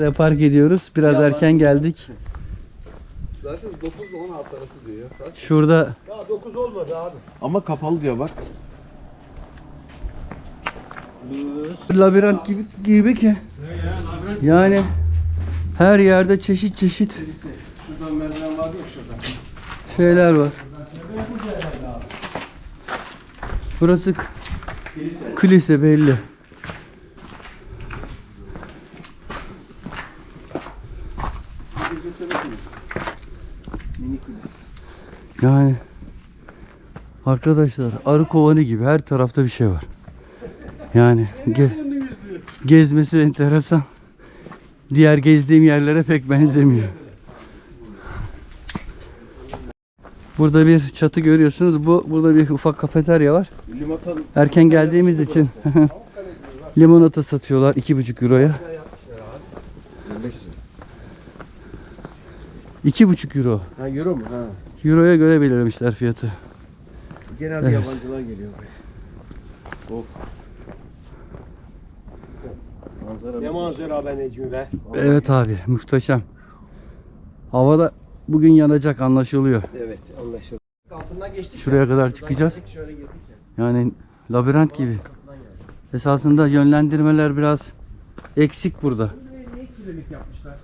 Buraya park ediyoruz. Biraz Yalan. erken geldik. Zaten 9 ile 16 arası diyor ya saat. Şurada Daha 9 olmadı abi. Ama kapalı diyor bak. labirent gibi, gibi ki. Yani her yerde çeşit çeşit Şuradan merdiven vardı ya şurada. şeyler var. Burası k- kilise belli. Yani arkadaşlar arı kovanı gibi her tarafta bir şey var. Yani ge- gezmesi enteresan. Diğer gezdiğim yerlere pek benzemiyor. Burada bir çatı görüyorsunuz. Bu burada bir ufak kafeterya var. Erken geldiğimiz için limonata satıyorlar 2,5 euroya. 2,5 euro. Ha euro mu? Ha. Euroya göre belirlemişler fiyatı. Genelde Evet. yabancılar geliyor buraya. Of. Manzara Ne manzara be Necmi be. Evet abi muhteşem. Havada bugün yanacak anlaşılıyor. Evet anlaşıldı. Altından geçtik. Şuraya kadar çıkacağız. Yani labirent gibi. Esasında yönlendirmeler biraz eksik burada. Ne kilolik yapmışlar?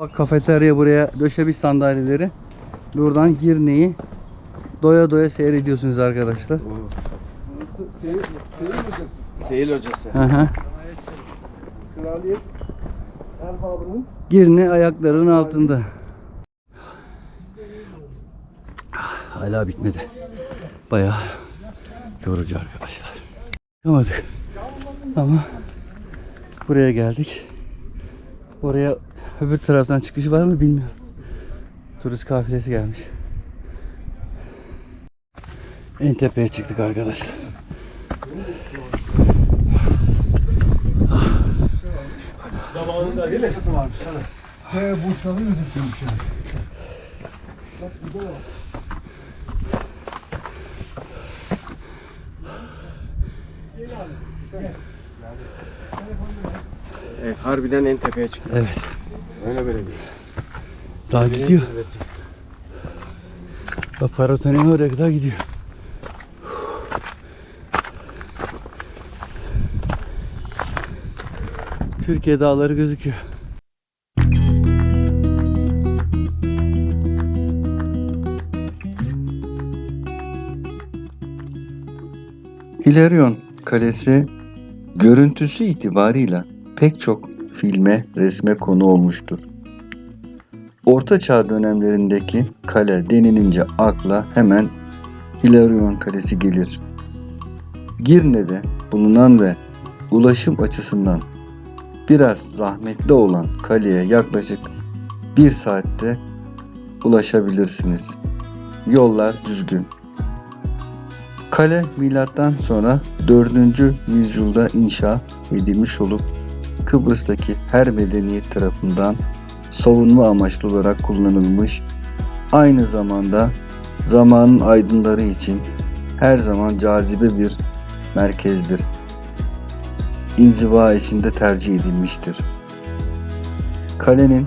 Bak kafeterya buraya döşemiş sandalyeleri. Buradan Girne'yi doya doya seyrediyorsunuz arkadaşlar. Seyil hocası. Hı hı. Kraliyet erbabının Girne ayaklarının altında. Hala bitmedi. Bayağı yorucu arkadaşlar. Yapamadık. Ama buraya geldik. Oraya öbür taraftan çıkış var mı bilmiyorum. Turist kafilesi gelmiş. En tepeye çıktık arkadaşlar. zamanında değil mi? He burçları gözüküyormuş yani. Evet harbiden en tepeye çıktı. Evet. Öyle böyle değil. Daha gidiyor. Bak Paraton'un oraya kadar gidiyor. Türkiye dağları gözüküyor. Hilarion Kalesi görüntüsü itibarıyla pek çok filme, resme konu olmuştur. Orta Çağ dönemlerindeki kale denilince akla hemen Hilarion Kalesi gelir. Girne'de bulunan ve ulaşım açısından biraz zahmetli olan kaleye yaklaşık bir saatte ulaşabilirsiniz. Yollar düzgün. Kale milattan sonra 4. yüzyılda inşa edilmiş olup Kıbrıs'taki her medeniyet tarafından savunma amaçlı olarak kullanılmış. Aynı zamanda zamanın aydınları için her zaman cazibe bir merkezdir. İnziva içinde tercih edilmiştir. Kalenin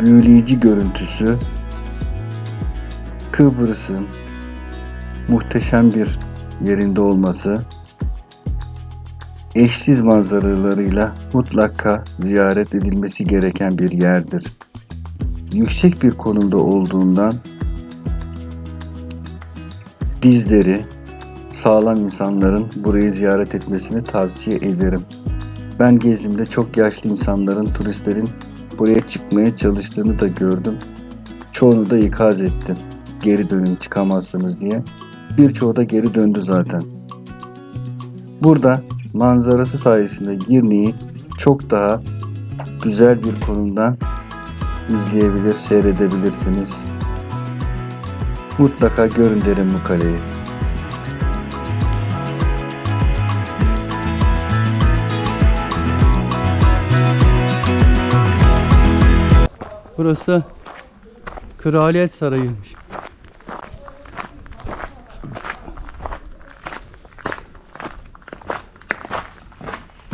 büyüleyici görüntüsü Kıbrıs'ın muhteşem bir yerinde olması, eşsiz manzaralarıyla mutlaka ziyaret edilmesi gereken bir yerdir. Yüksek bir konumda olduğundan dizleri sağlam insanların burayı ziyaret etmesini tavsiye ederim. Ben gezimde çok yaşlı insanların, turistlerin buraya çıkmaya çalıştığını da gördüm. Çoğunu da ikaz ettim. Geri dönün çıkamazsınız diye. Birçoğu da geri döndü zaten. Burada manzarası sayesinde Girne'yi çok daha güzel bir konumdan izleyebilir, seyredebilirsiniz. Mutlaka görün derim bu kaleyi. Burası Kraliyet Sarayı'ymış.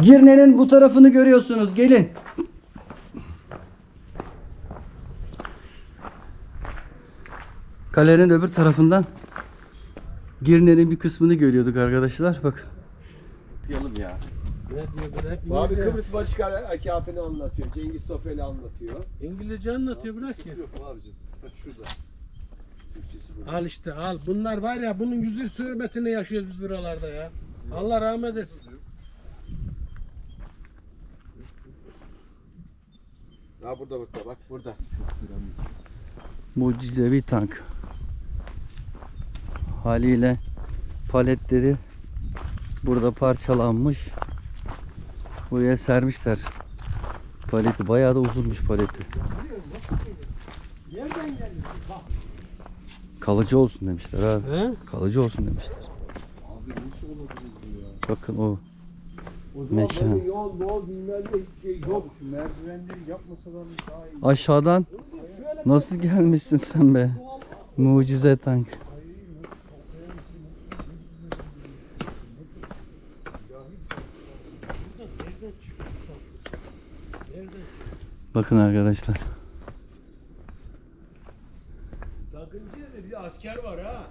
Girne'nin bu tarafını görüyorsunuz. Gelin. Kalenin öbür tarafından Girne'nin bir kısmını görüyorduk arkadaşlar. Bak. Yapalım ya. Abi Kıbrıs Barış Kafi'ni anlatıyor. Cengiz Topel'i anlatıyor. İngilizce anlatıyor bırak ya. Yok şurada. Al işte al. Bunlar var ya bunun yüzü sürmetini yaşıyoruz biz buralarda ya. Allah rahmet etsin. Ha burada bak bak burada. Mucizevi tank. Haliyle paletleri burada parçalanmış. Buraya sermişler. Paleti bayağı da uzunmuş paleti. Kalıcı olsun demişler abi. He? Kalıcı olsun demişler. Abi nasıl olabilir bu ya? Bakın o Mekan. yol, yol bilmem ne hiçbir şey yok. Merdivenleri yapmasalar daha iyi. aşağıdan nasıl gelmişsin sen be? Mucize tank. Bakın arkadaşlar. Takıncı bir asker var ha.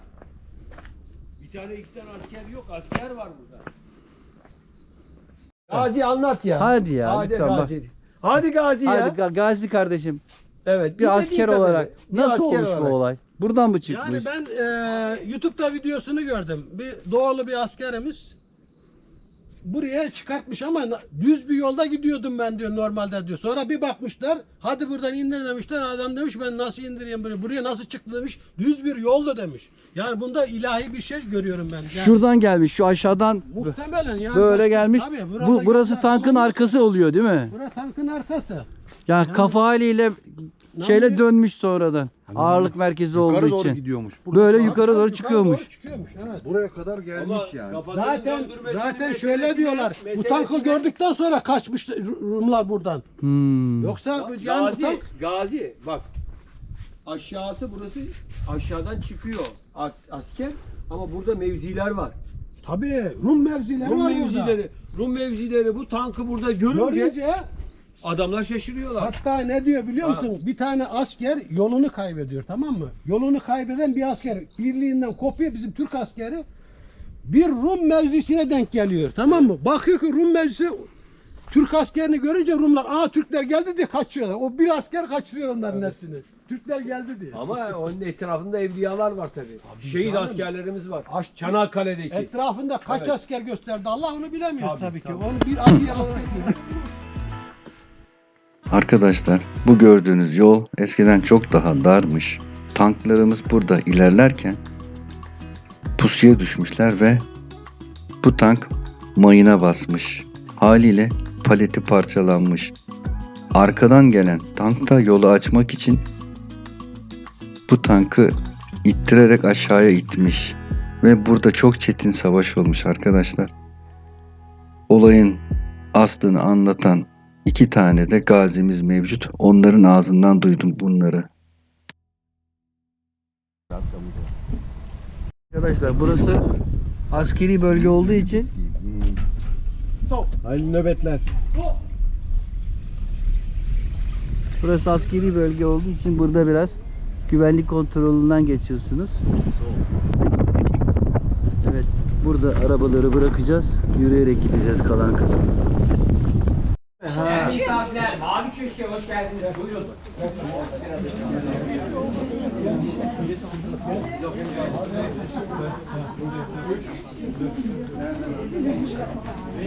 Bir tane iki tane asker yok. Asker var burada. Gazi anlat ya. Hadi ya, Hadi lütfen bak. Gazi. Hadi Gazi ya. Hadi Ga- Gazi kardeşim evet. bir asker olarak nasıl olmuş bu olay? olay? Buradan mı çıkmış? Yani ben e, YouTube'da videosunu gördüm. Bir doğulu bir askerimiz buraya çıkartmış ama düz bir yolda gidiyordum ben diyor normalde diyor. Sonra bir bakmışlar hadi buradan indir demişler. Adam demiş ben nasıl indireyim buraya? Buraya nasıl çıktı demiş. Düz bir yolda demiş. Yani bunda ilahi bir şey görüyorum ben. Yani Şuradan gelmiş şu aşağıdan muhtemelen yani böyle gelmiş. Tabii, Bu burası tankın olabilir. arkası oluyor değil mi? Bura tankın arkası. Ya kafa haliyle şeyle dönmüş sonradan. Ağırlık merkezi olduğu Yukarı doğru için. gidiyormuş. Böyle Abi, yukarı doğru yukarı çıkıyormuş. doğru çıkıyormuş evet. Buraya kadar gelmiş yani. Zaten zaten şöyle diyorlar. Bu tankı gördükten sonra kaçmış Rumlar buradan. Hmm. Yoksa bu- yani bu Gazi, tank Gazi bak. Aşağısı burası aşağıdan çıkıyor as- asker ama burada mevziler var. tabii Rum mevzileri Rum var mevzileri, Rum mevzileri bu tankı burada burada. görünce Görünce adamlar şaşırıyorlar. hatta ne diyor biliyor musun? Bir tane asker yolunu kaybediyor tamam mı? Yolunu kaybeden bir asker birliğinden kopuyor bizim Türk askeri. Bir Rum mevzisine denk geliyor tamam mı? Bakıyor ki Rum mevzisi Türk askerini görünce Rumlar aa Türkler geldi diye kaçıyorlar. O bir asker kaçırıyor onların hepsini. Türkler geldi diye. Ama onun etrafında evliyalar var tabii. Şehit canım. askerlerimiz var. Aş- Çanakkale'deki. Etrafında kaç Evet. asker gösterdi Allah onu bilemiyoruz Tabii, tabii, ki. tabii. Onu bir ayrı olarak Arkadaşlar bu gördüğünüz yol eskiden çok daha darmış. Tanklarımız burada ilerlerken pusuya düşmüşler ve bu tank mayına basmış. Haliyle paleti parçalanmış. Arkadan gelen tank da yolu açmak için bu tankı ittirerek aşağıya itmiş. Ve burada çok çetin savaş olmuş arkadaşlar. Olayın aslını anlatan İki tane de gazimiz mevcut. Onların ağzından duydum bunları. Arkadaşlar burası askeri bölge olduğu için Hayırlı nöbetler. burası askeri bölge olduğu için burada biraz güvenlik kontrolünden geçiyorsunuz. Evet burada arabaları bırakacağız. Yürüyerek gideceğiz kalan kısmı. Değerli misafirler, Mavi Köşk'e hoş geldiniz. Buyurun.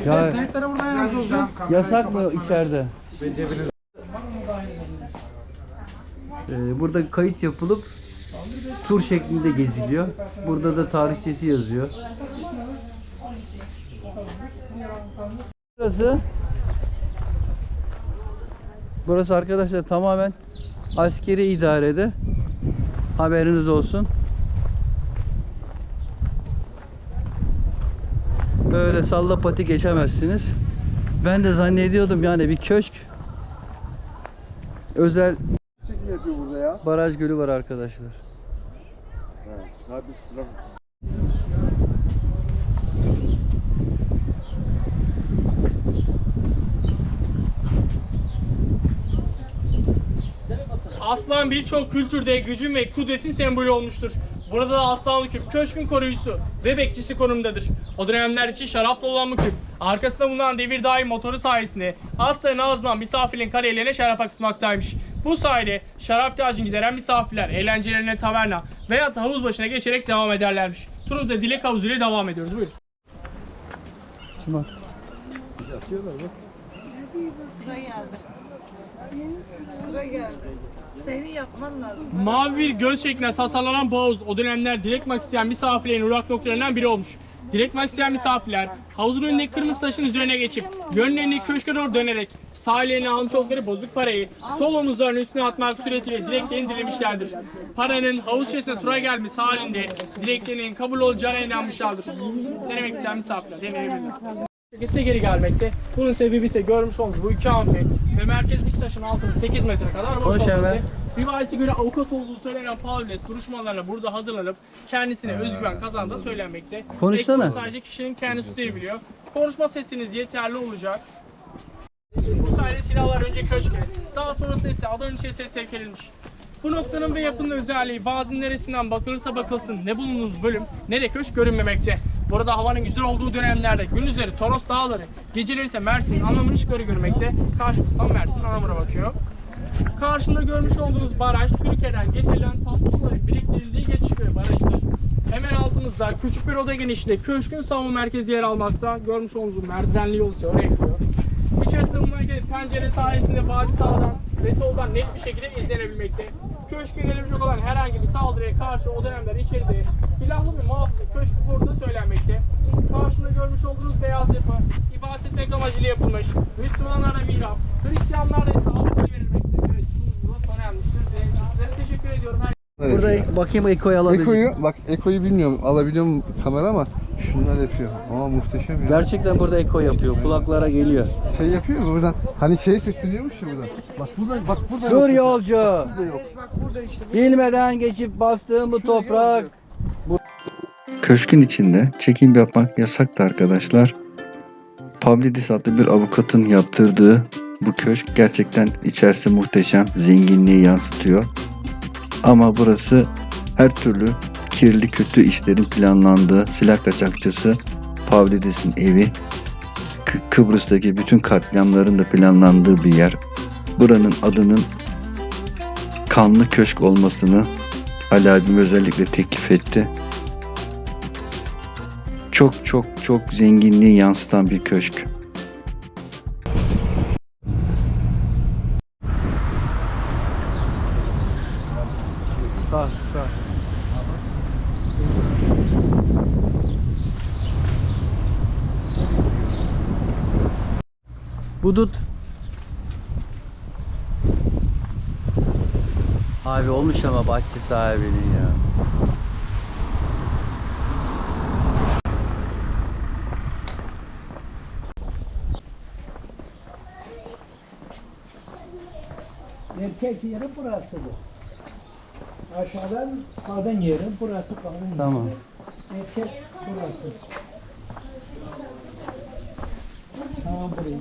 Ya, yasak mı içeride? Ee, burada kayıt yapılıp tur şeklinde geziliyor. Burada da tarihçesi yazıyor. Burası Burası arkadaşlar tamamen askeri idarede. Haberiniz olsun. Böyle salla pati geçemezsiniz. Ben de zannediyordum yani bir köşk. Özel Çekim yapıyor burada ya. baraj gölü var arkadaşlar. Ha, biz aslan birçok kültürde gücün ve kudretin sembolü olmuştur. Burada da Aslanlı Küp köşkün koruyucusu ve bekçisi konumundadır. O dönemler için şaraplı olan bu küp, arkasında bulunan devir daim motoru sayesinde aslanın ağzından misafirin kariyelerine şarap akıtmaktaymış. Bu sayede şarap ihtiyacını gideren misafirler eğlencelerine taverna veya havuz başına geçerek devam ederlermiş. Turumuza dilek havuzu ile devam ediyoruz. Buyurun. Sıra geldi. Sıra geldi. Seni yapman lazım. Mavi bir göz şeklinde tasarlanan havuz o dönemler dilek mak isteyen misafirlerin uğrak noktalarından biri olmuş. Dilek mak isteyen misafirler havuzun önündeki kırmızı taşın üzerine geçip yönlerini köşke doğru dönerek sağ ellerine almış oldukları bozuk parayı sol omuzlarının üstüne atmak suretiyle dileklerini dilemişlerdir. Paranın havuz içerisine tura gelmesi halinde dileklerinin kabul olacağına inanmışlardır. Denemek isteyen misafirler deneyebilir. Ise geri gelmekte. Bunun sebebi ise görmüş olduğunuz bu iki amfi ve merkezdeki taşın altının 8 metre kadar boş Konuş olması. Emre. Rivayete göre avukat olduğu söylenen Pavles duruşmalarına burada hazırlanıp kendisine özgüven kazandığı söylenmekte. Konuşsana. Peki bu sadece kişinin kendisi duyabiliyor. Konuşma sesiniz yeterli olacak. Bu sayede silahlar önce köşke, daha sonrasında ise adanın içerisine sevk edilmiş. Bu noktanın ve yapının özelliği vadinin neresinden bakılırsa bakılsın ne bulunduğunuz bölüm ne de köşk görünmemekte. Burada havanın güzel olduğu dönemlerde gündüzleri Toros Dağları, geceleri ise Mersin Anamur ışıkları görmekte. Karşımızdan Mersin Anamur'a bakıyor. Karşında görmüş olduğunuz baraj Türkiye'den getirilen tatlı suların biriktirildiği geçiş barajıdır. Hemen altımızda küçük bir oda genişliğinde köşkün savunma merkezi yer almakta. Görmüş olduğunuz merdivenli yol ise oraya gidiyor. İçerisinde bulunan pencere sayesinde vadi sağdan ve soldan net bir şekilde izlenebilmekte. Köşke gelebilecek olan herhangi bir saldırıya karşı o dönemler içeride silahlı bir muhafızı köşkü burada söylenmekte. Karşında görmüş olduğunuz beyaz yapı ibadet etmek amacıyla yapılmış. Müslümanlara mihrap, Hristiyanlara ise altına verilmekte. Evet, burada sona ermiştir. İçin sizlere teşekkür ediyorum. Her Burada bakayım Eko'yu alabilecek. Eko'yu bak Eko'yu bilmiyorum alabiliyor mu kamera ama şunlar yapıyor. Ama muhteşem ya. Gerçekten burada Eko yapıyor. Kulaklara geliyor. Şey yapıyor ya buradan. Hani şey sesleniyormuş ya buradan. Bak burada bak burada Dur yok. yolcu. Burada yok. Bilmeden geçip bastığım bu toprak. Köşkün içinde çekim yapmak yasaktı arkadaşlar. Pavlidis adlı bir avukatın yaptırdığı bu köşk gerçekten içerisi muhteşem, zenginliği yansıtıyor. Ama burası her türlü kirli kötü işlerin planlandığı silah kaçakçısı Pavlidis'in evi. Kı- Kıbrıs'taki bütün katliamların da planlandığı bir yer. Buranın adının kanlı köşk olmasını Ali abim özellikle teklif etti çok çok çok zenginliği yansıtan bir köşk. Sağ, sağ. Budut. Abi olmuş ama bahçe sahibinin ya. Erkek yeri burası bu. Aşağıdan kadın yeri, burası kadın Tamam. yeri. Erkek burası. Tamam burayı.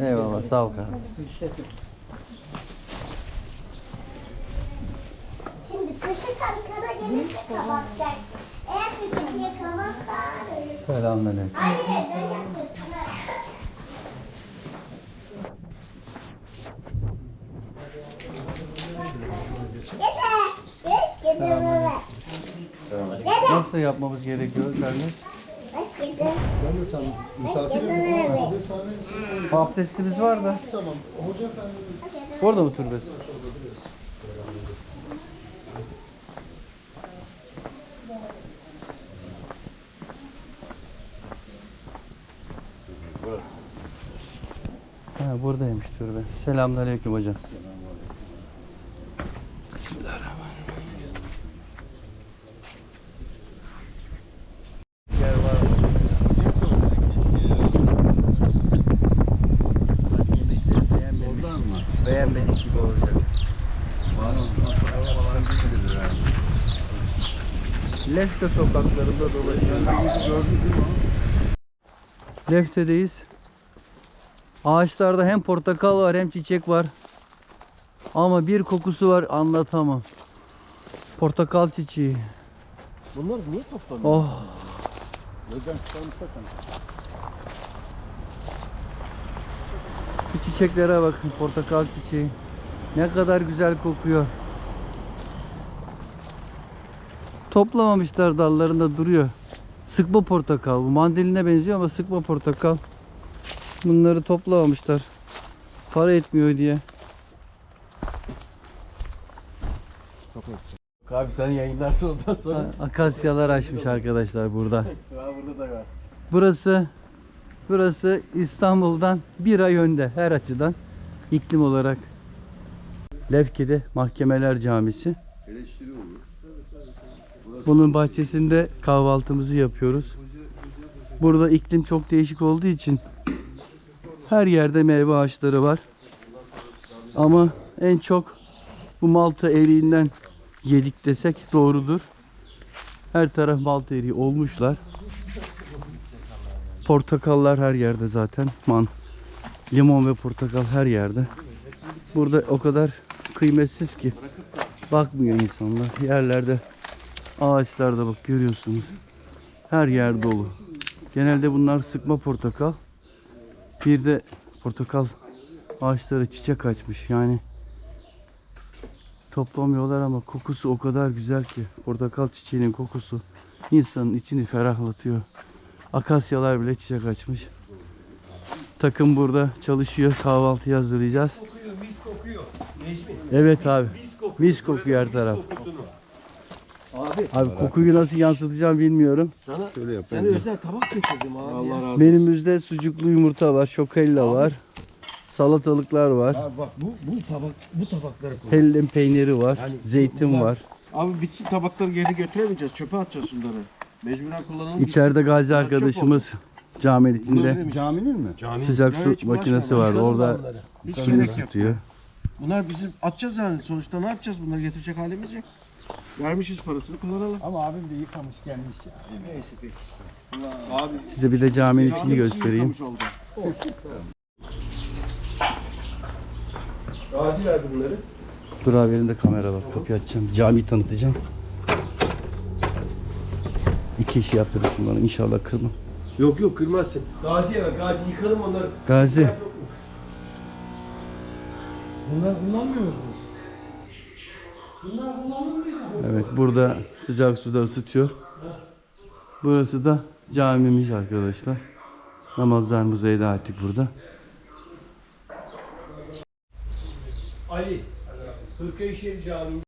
Eyvallah sağ ol kardeşim. Şimdi köşe arkada gelirse kapatacaksın. Eğer köşeyi yakalamazsan Selamünaleyküm. Hayır sen. Dede. Dede. Dede. Nasıl yapmamız gerekiyor kardeş? Bak dede. Bak dede. Abdestimiz var da. Tamam. Orada mı türbesi? Ha, buradaymış türbe. Selamünaleyküm hocam. Bismillahirrahmanirrahim. Lefte sokaklarında dolaşıyoruz. Lefte'deyiz. Ağaçlarda hem portakal var hem çiçek var. Ama bir kokusu var anlatamam. Portakal çiçeği. Bunlar niye toplanıyor? Oh. Şu çiçeklere bakın portakal çiçeği. Ne kadar güzel kokuyor. Toplamamışlar dallarında duruyor. Sıkma portakal. Bu mandaline benziyor ama sıkma portakal. Bunları toplamamışlar. Para etmiyor diye. Abi sen yayınlarsın ondan sonra. Akasyalar açmış arkadaşlar burada. Burada da var. Burası burası İstanbul'dan bir ay önde her açıdan iklim olarak. Lefke'de Mahkemeler Camisi. Bunun bahçesinde kahvaltımızı yapıyoruz. Burada iklim çok değişik olduğu için her yerde meyve ağaçları var. Ama en çok bu Malta eriğinden yedik desek doğrudur. Her taraf Malta eriği olmuşlar. Portakallar her yerde zaten. Man, limon ve portakal her yerde. Burada o kadar kıymetsiz ki bakmıyor insanlar. Yerlerde ağaçlarda bak görüyorsunuz. Her yer dolu. Genelde bunlar sıkma portakal. Bir de portakal ağaçları çiçek açmış. Yani toplamıyorlar ama kokusu o kadar güzel ki. Portakal çiçeğinin kokusu insanın içini ferahlatıyor. Akasyalar bile çiçek açmış. Takım burada çalışıyor. Kahvaltı hazırlayacağız. Kokuyor, mis kokuyor. Evet abi. Mis kokuyor. Mis kokuyor her taraf. Abi Abi kokuyu nasıl yansıtacağım bilmiyorum. sana Şöyle yap. sana özel tabak getirdim abi. Allah razı olsun. Menümüzde sucuklu yumurta var, şokella var. Salatalıklar var. Abi bak bu bu tabak bu tabakları koy. Hellim peyniri var. Yani Zeytin bunlar- var. Abi bitsin tabakları geri götüremeyeceğiz. Çöpe atacağız şunları. Mecburen kullanalım. İçeride Gazi arkadaşımız caminin içinde Caminin mi? sıcak Ya su makinesi bana. var. Yıkalım Orada bunları. Yok. ısıtıyor. Bunlar bizim atacağız yani. Sonuçta ne yapacağız? Bunları getirecek halimiz yok. Vermişiz parasını kullanalım. Ama abim de yıkamış gelmiş ya. Neyse peki. Abi Size bir de caminin içini göstereyim. oldu. Gazi verdi bunları. Dur abi elimde kamera var. Kapıyı açacağım. Camiyi tanıtacağım. İki işi yaptırırsın bana. İnşallah kırmam. Yok yok kırmazsın. Gazi'ye ver. Gazi yıkalım onları. Gazi. Bunlar kullanmıyoruz mu? Evet burada sıcak suda ısıtıyor. Burası da camimiz arkadaşlar. Namazlarımızı eda ettik burada. Ali. Hırkayı Şerif Camii.